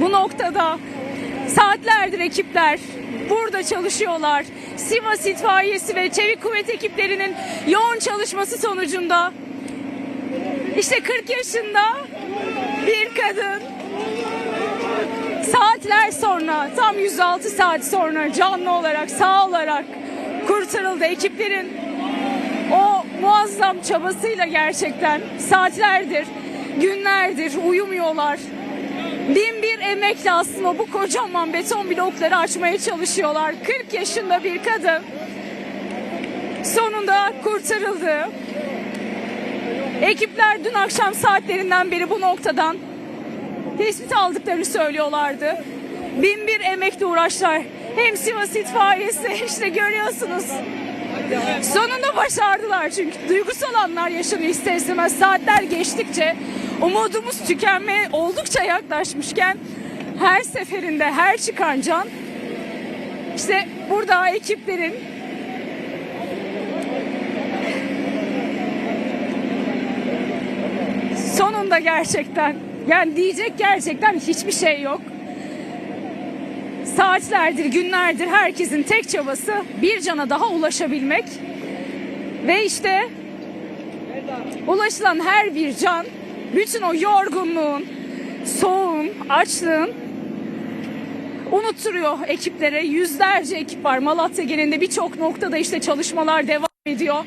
bu noktada saatlerdir ekipler burada çalışıyorlar. Sivas İtfaiyesi ve Çevik Kuvvet ekiplerinin yoğun çalışması sonucunda işte 40 yaşında bir kadın saatler sonra tam 106 saat sonra canlı olarak sağ olarak kurtarıldı ekiplerin o muazzam çabasıyla gerçekten saatlerdir günlerdir uyumuyorlar bin bir emekle aslında bu kocaman beton blokları açmaya çalışıyorlar 40 yaşında bir kadın sonunda kurtarıldı ekipler dün akşam saatlerinden beri bu noktadan tespit aldıklarını söylüyorlardı. Bin bir emekle uğraşlar. Hem Sivas itfaiyesi işte görüyorsunuz. Sonunda başardılar çünkü duygusal anlar yaşanıyor ister istemez. Saatler geçtikçe umudumuz tükenmeye oldukça yaklaşmışken her seferinde her çıkan can işte burada ekiplerin sonunda gerçekten yani diyecek gerçekten hiçbir şey yok. Saatlerdir, günlerdir herkesin tek çabası bir cana daha ulaşabilmek. Ve işte ulaşılan her bir can bütün o yorgunluğun, soğuğun, açlığın unutturuyor ekiplere. Yüzlerce ekip var Malatya genelinde birçok noktada işte çalışmalar devam ediyor.